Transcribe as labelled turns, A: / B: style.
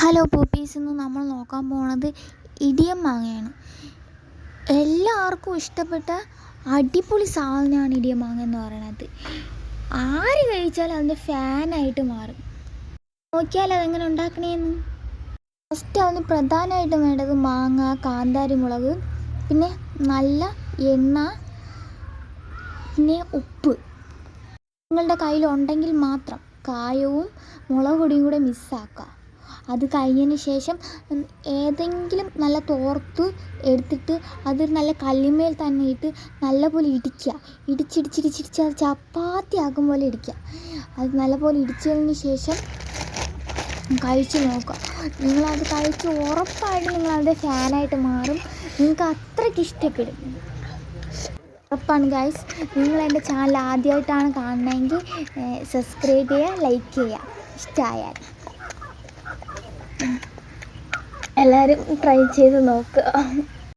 A: Hello പൂപ്പീസ് ഇന്ന് നമ്മൾ നോക്കാൻ പോണത് ഇടിയം മാങ്ങയാണ്. എല്ലാവർക്കും ഇഷ്ടപ്പെട്ട അടിപൊളി സാധനമാണ് ഇടിയം മാങ്ങ എന്ന് പറയുന്നത്. ആര് കഴിച്ചാലും അതിന്റെ ഫാനായിട്ട് മാറും. നോക്കിയാൽ അതെങ്ങനെ ഉണ്ടാക്കണേന്ന്? ഫസ്റ്റ് അതിന് പ്രധാനമായിട്ടും വേണ്ടത് മാങ്ങ കാന്താരി മുളക് പിന്നെ നല്ല എണ്ണ പിന്നെ ഉപ്പ്. നിങ്ങളുടെ കയ്യിലുണ്ടെങ്കിൽ മാത്രം കായവും മുളക് കൂടെ മിക്സാക്കുക അത് കഴിഞ്ഞതിന് ശേഷം ഏതെങ്കിലും നല്ല തോർത്ത് എടുത്തിട്ട് അത് നല്ല കല്ലിന്മേൽ തന്നെ ഇട്ട് നല്ലപോലെ ഇടിക്കുക. ഇടിച്ചിടിച്ചിടിച്ചിടിച്ച് അത് ചപ്പാത്തി ആക്കും പോലെ ഇടിക്കുക. അത് നല്ലപോലെ ഇടിച്ചതിന് ശേഷം കഴിച്ച് നോക്കുക. നിങ്ങളത് കഴിച്ച് ഉറപ്പായിട്ട് നിങ്ങളതിന്റെ ഫാനായിട്ട് മാറും. നിങ്ങൾക്ക് അത്രയ്ക്ക് ഇഷ്ടപ്പെടും. ഉറപ്പാണ് ഗൈസ്. നിങ്ങൾ എന്റെ ചാനൽ ആദ്യമായിട്ടാണ് കാണണമെങ്കിൽ സബ്സ്ക്രൈബ് ചെയ്യുക ലൈക്ക് ചെയ്യുക. ഇഷ്ടമായാൽ. എല്ലാവരും ട്രൈ ചെയ്ത് നോക്കുക